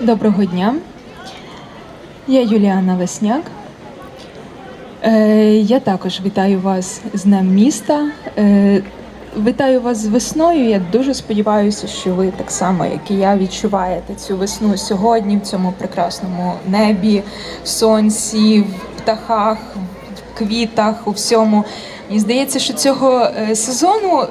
Доброго дня. Я Юліана Весняк. Е, Я також вітаю вас з Днем міста. Е, Вітаю вас з весною. Я дуже сподіваюся, що ви так само, як і я, відчуваєте цю весну сьогодні в цьому прекрасному небі, сонці, в птахах, в квітах, у всьому. Мені здається, що цього е, сезону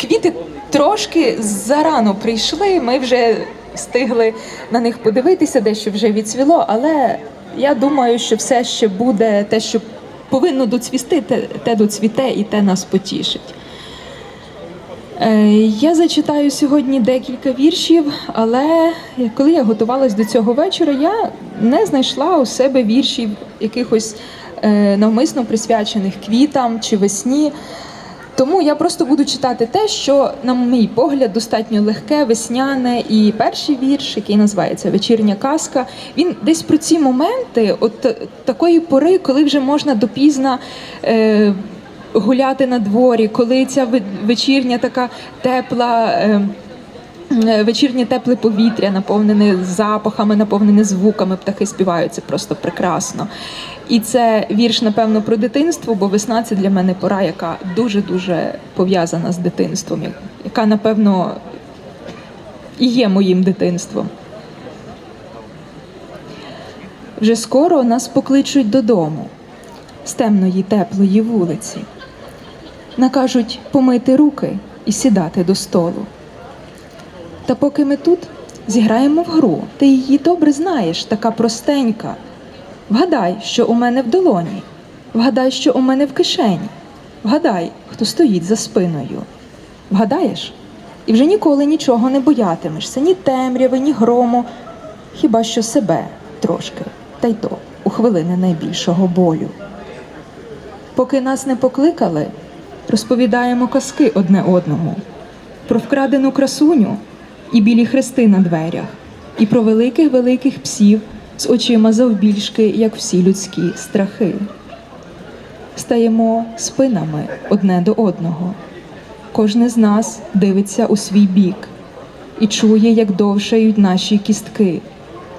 квіти трошки зарано прийшли. Ми вже встигли на них подивитися, дещо вже відцвіло, але я думаю, що все ще буде те, що повинно доцвісти, те, те доцвіте і те нас потішить. Е, Я зачитаю сьогодні декілька віршів, але коли я готувалась до цього вечора, я не знайшла у себе віршів якихось е, навмисно присвячених квітам чи весні. Тому я просто буду читати те, що, на мій погляд, достатньо легке, весняне. І перший вірш, який називається Вечірня казка, він десь про ці моменти, от такої пори, коли вже можна допізна. Е, гуляти на дворі, коли ця вечірня така тепла. Е, е, Вечірнє тепле повітря, наповнене запахами, наповнене звуками, птахи співають, це просто прекрасно. І це вірш, напевно, про дитинство, бо весна це для мене пора, яка дуже-дуже пов'язана з дитинством, яка, напевно, і є моїм дитинством. Вже скоро нас покличуть додому з темної теплої вулиці. Накажуть помити руки і сідати до столу. Та поки ми тут зіграємо в гру, ти її добре знаєш, така простенька. Вгадай, що у мене в долоні, вгадай, що у мене в кишені, вгадай, хто стоїть за спиною. Вгадаєш? І вже ніколи нічого не боятимешся, ні темряви, ні грому, хіба що себе трошки, та й то у хвилини найбільшого болю. Поки нас не покликали, розповідаємо казки одне одному про вкрадену красуню і білі хрести на дверях, і про великих великих псів з очима завбільшки, як всі людські страхи. Стаємо спинами одне до одного. Кожне з нас дивиться у свій бік і чує, як довшають наші кістки,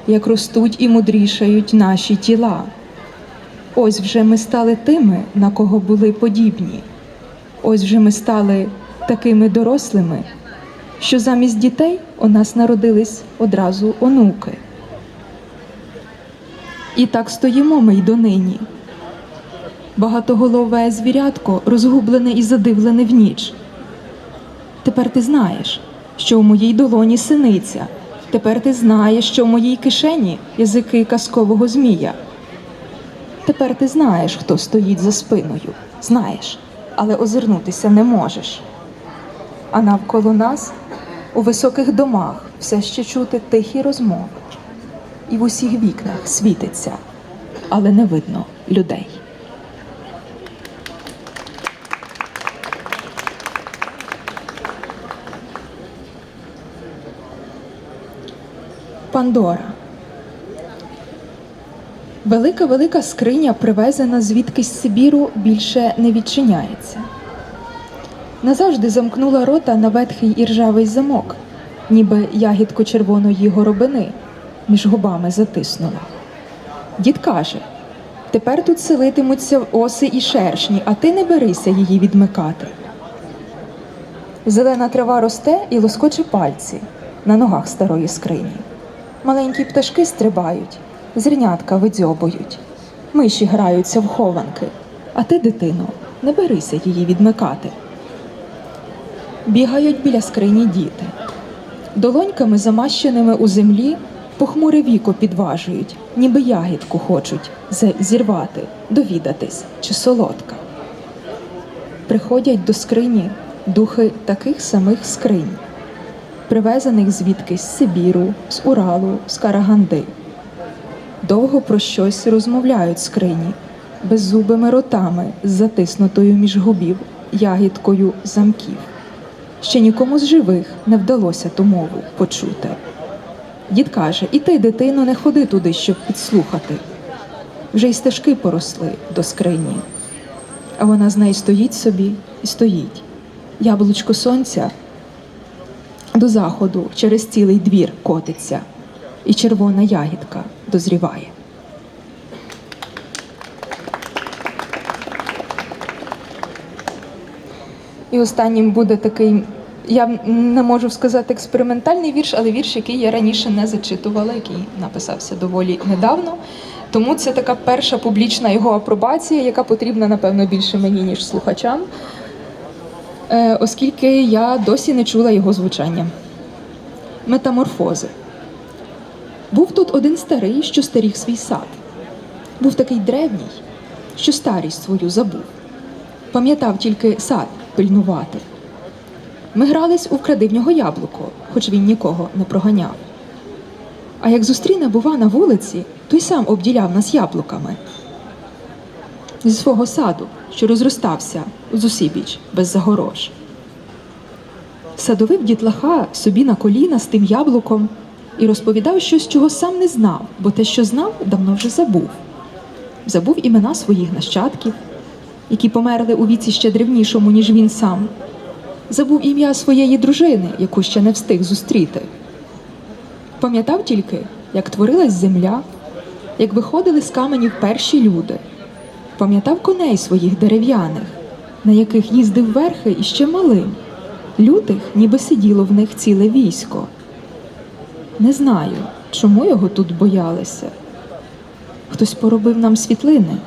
як ростуть і мудрішають наші тіла. Ось вже ми стали тими, на кого були подібні. Ось вже ми стали такими дорослими, що замість дітей у нас народились одразу онуки. І так стоїмо ми й донині. Багатоголове звірятко розгублене і задивлене в ніч. Тепер ти знаєш, що у моїй долоні синиця. Тепер ти знаєш, що в моїй кишені язики казкового змія. Тепер ти знаєш, хто стоїть за спиною. Знаєш, але озирнутися не можеш. А навколо нас у високих домах все ще чути тихі розмови, і в усіх вікнах світиться, але не видно людей. Пандора. Велика велика скриня, привезена звідкись з Сибіру, більше не відчиняється. Назавжди замкнула рота на ветхий і ржавий замок, ніби ягідку червоної горобини між губами затиснула. Дід каже: тепер тут селитимуться оси і шершні, а ти не берися її відмикати. Зелена трава росте і лоскоче пальці на ногах старої скрині. Маленькі пташки стрибають, зернятка видзьобують, миші граються в хованки, а ти, дитино, не берися її відмикати. Бігають біля скрині діти. Долоньками, замащеними у землі, похмуре віко підважують, ніби ягідку хочуть зірвати, довідатись, чи солодка. Приходять до скрині духи таких самих скринь, привезених звідки з Сибіру, з Уралу, з Караганди. Довго про щось розмовляють скрині, беззубими ротами з затиснутою між губів ягідкою замків. Ще нікому з живих не вдалося ту мову почути. Дід каже: І ти, дитино, не ходи туди, щоб підслухати. Вже й стежки поросли до скрині. А вона з неї стоїть собі і стоїть. Яблучко сонця до заходу через цілий двір котиться. і червона ягідка дозріває. І останнім буде такий, я не можу сказати експериментальний вірш, але вірш, який я раніше не зачитувала, який написався доволі недавно. Тому це така перша публічна його апробація, яка потрібна, напевно, більше мені, ніж слухачам, е, оскільки я досі не чула його звучання. Метаморфози. Був тут один старий, що старіг свій сад. Був такий древній, що старість свою забув. Пам'ятав тільки сад пильнувати. Ми грались у вкради в нього яблуко, хоч він нікого не проганяв. А як зустріне, бува, на вулиці, той сам обділяв нас яблуками. Зі свого саду, що розростався зусібіч без загорож. Садовив дітлаха собі на коліна з тим яблуком і розповідав щось, чого сам не знав, бо те, що знав, давно вже забув. Забув імена своїх нащадків, які померли у віці ще древнішому, ніж він сам. Забув ім'я своєї дружини, яку ще не встиг зустріти. Пам'ятав тільки, як творилась земля, як виходили з каменів перші люди. Пам'ятав коней своїх дерев'яних, на яких їздив верхи іще малим. Лютих, ніби сиділо в них ціле військо. Не знаю, чому його тут боялися. Хтось поробив нам світлини,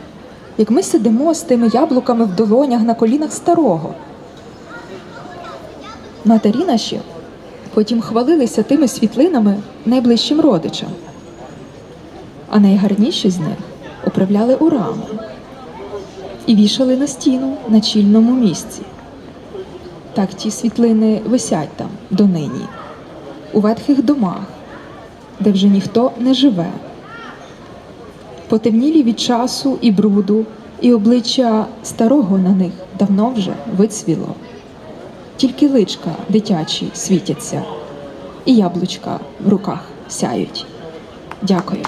як ми сидимо з тими яблуками в долонях на колінах старого. Матері наші потім хвалилися тими світлинами найближчим родичам, а найгарніші з них управляли у раму і вішали на стіну на чільному місці. Так ті світлини висять там донині, у ветхих домах, де вже ніхто не живе. Потемнілі від часу і бруду, і обличчя старого на них давно вже вицвіло. Тільки личка дитячі світяться, і яблучка в руках сяють. Дякую.